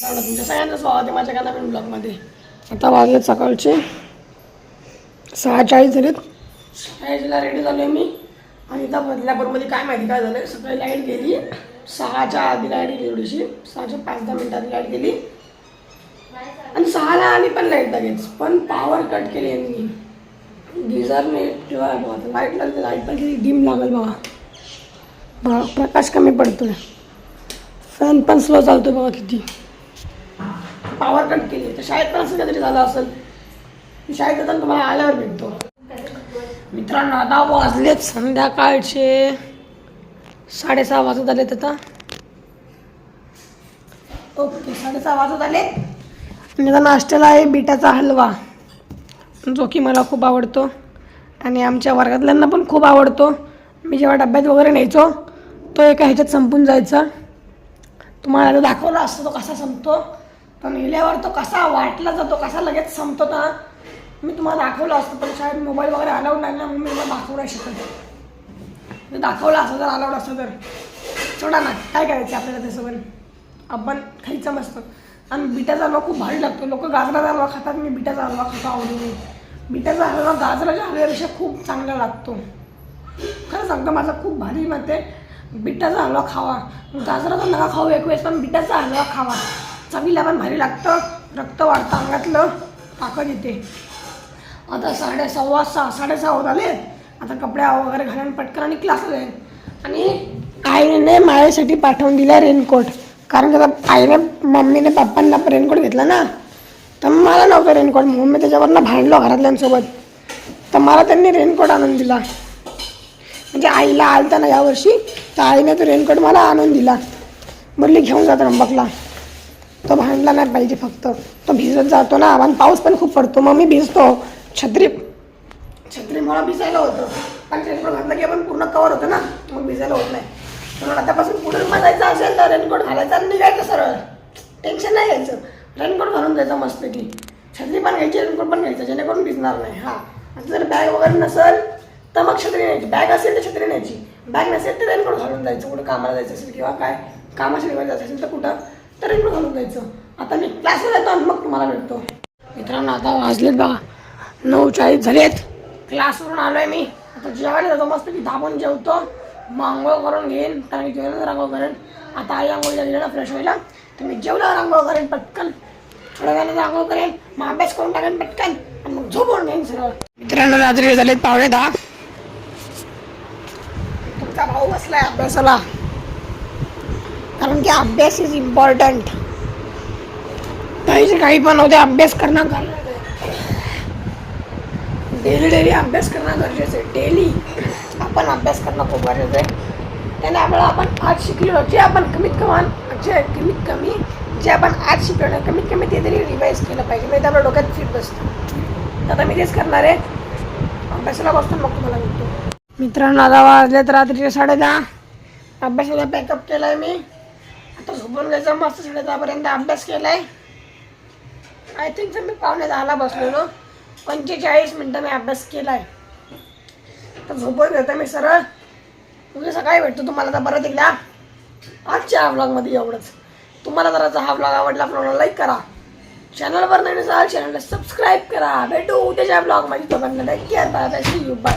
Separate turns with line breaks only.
चालेल तुमच्या सगळ्यांचं स्वागत आहे माझ्या एका नवीन ब्लॉगमध्ये. आता वाजले सकाळचे. सहा चाळीस झालेत. चाळीसला रेडी झालो आहे मी. आणि इथं बदलापूरमध्ये काय माहिती काय झालं सकाळी लाइट गेली. सहाच्या आधी लाइट गेली थोडीशी. सहाच्या पाच दहा मिनिटात लाइट गेली. आणि सहाला आली पण लाइट लगेच. पण पॉवर कट केली यांनी. गिझरने किंवा लाइट लागते लाइट पण किती डिम लागेल बघा बघा प्रकाश कमी पडतो आहे फॅन पण स्लो चालतो बघा किती. पॉवर कट केली. तर शाळेत पण असं काहीतरी झालं असेल. मी शाळेत येताना तुम्हाला आल्यावर भेटतो. मित्रांनो आता वाजलेत संध्याकाळचे साडेसहा वाजत आलेत आता. ओके साडेसहा वाजत आले आणि आता नाश्त्याला आहे बिटाचा हलवा. जो की मला खूप आवडतो. आणि आमच्या वर्गातल्यांना पण खूप आवडतो. मी जेव्हा डब्यात वगैरे न्यायचो तो एका ह्याच्यात संपून जायचा. तुम्हाला दाखवला असतो तो कसा संपतो. तो नेल्यावर तो कसा वाटला जातो कसा लगेच संपतो ना मी तुम्हाला दाखवलं असतं पण शाळेत मोबाईल वगैरे अलाउड नाही ना मी मला दाखवू नाही शकत मी दाखवलं असं जर अलाउड असतं तर. सोडा ना काय करायचं आपल्याला त्याचं पण आपण खायचं मस्त आणि बिटाचा हलवा खूप भारी लागतो. लोक गाजराचा हलवा खातात मी बिटाचा हलवा खातो आवडीने. बिटाचा हलवा गाजराच्या हलव्यापेक्षा खूप चांगला लागतो. खरं सांगतो माझं खूप भारी मत आहे. बिटाचा हलवा खावा. गाजराचा नका खाऊ एक वेळेस पण बिटाचा हलवा खावा. चवीला पण भारी लागतं. रक्त वाढतं अंगातलं. ताकद येते. आता साडे सव्वा सहा साडेसहा होत आले आता कपडे वगैरे घालून पटकन आणि क्लासला जाईल आणि आईने माझ्यासाठी पाठवून दिला रेनकोट कारण की आता आईने मम्मीने पप्पांना रेनकोट घेतला ना तर मला नव्हतं रेनकोट म्हणून मी त्याच्यावरनं भांडलो घरातल्यांसोबत. तर मला त्यांनी रेनकोट आणून दिला. म्हणजे आईला आलता ना यावर्षी तर आईने तो रेनकोट मला आणून दिला. म्हटली घेऊन जात रंबकला तो भांडला नाही पाहिजे फक्त. तो भिजत जातो ना. आणि पाऊस पण खूप पडतो. मग मी भिजतो. छत्री छत्री मला भिजायला होतं. पण रेनकोट घातलं की आपण पूर्ण कवर होतं ना. मग भिजायला होत नाही. म्हणून आतापासून पुढे मग जायचं असेल तर रेनकोट घालायचं आणि निघायचं सरळ. टेन्शन नाही घ्यायचं रेनकोट घालून द्यायचं मस्तपैकी छत्री पण घ्यायची रेनकोट पण घ्यायचं. जेणेकरून भिजणार नाही. हां. आता जर बॅग वगैरे नसेल तर मग छत्री न्यायची. बॅग असेल तर छत्री न्यायची. बॅग नसेल तर रेनकोट घालून जायचं. कुठं कामाला जायचं असेल किंवा काय? कामाच्या निघायचं जायचं असेल तर कुठं? तर रेनकोट घालून जायचं. आता मी क्लासला जातो आणि मग तुम्हाला भेटतो. मित्रांनो आता वाजलेत बघा. नऊ चाळीस झालेत. क्लासवरून आलो आहे मी. आता जेवायला जातो. मस्त की दाबून जेवतो. मग आंघोळ करून घेईन कारण की जेवणाचं रांगोळ करेन. आता आई आंघोळ झाली ना फ्रेश व्हायला. तर मी जेवल्यावर आंघोळ करेन पटकन. थोड्या वेळाने रांगोळ करेन. मग अभ्यास करून टाकेन पटकन. आणि मग झोपून घेईन सरळ. मित्रांनो रात्री झालेत पावणे दहा. तुमचा भाऊ बसलाय अभ्यासाला. कारण की अभ्यास इज इम्पॉर्टंट पाहिजे काही पण होते अभ्यास करणं गरजेचं आहे. डेली डेली अभ्यास करणं गरजेचं आहे. डेली आपण अभ्यास करणं खूप गरजेचं आहे. त्याने आपल्याला आपण आज शिकलो जे आपण कमीत कमी जे कमीत कमी जे आपण आज शिकलो कमीत कमी ते तरी रिवाईज केलं पाहिजे. म्हणजे आपल्या डोक्यात फिट बसतं. आता मी तेच करणार आहे. अभ्यासाला बसतो मग तुम्हाला भेटतो मित्रांनो आता तर रात्रीचे साडे दहा अभ्यासाला पॅकअप केला आहे मी. आता झोपून घ्यायचं मस्त साडे दहापर्यंत अभ्यास केला आहे आय थिंक मी पावणे दहाला बसलेलो. पंचेचाळीस मिनटं मी अभ्यास केला आहे तर झोपून घेतो मी सरळ. उद्या सकाळी भेटतो तुम्हाला तर परत एकदा. आजच्या हा ब्लॉगमध्ये एवढंच. तुम्हाला जर हा ब्लॉग आवडला आपल्याला लाईक करा. चॅनलवर नाही नसाल चॅनलला सबस्क्राईब करा. भेटू उद्याच्या ब्लॉगमध्ये तोपर्यंत take care bye bye see you bye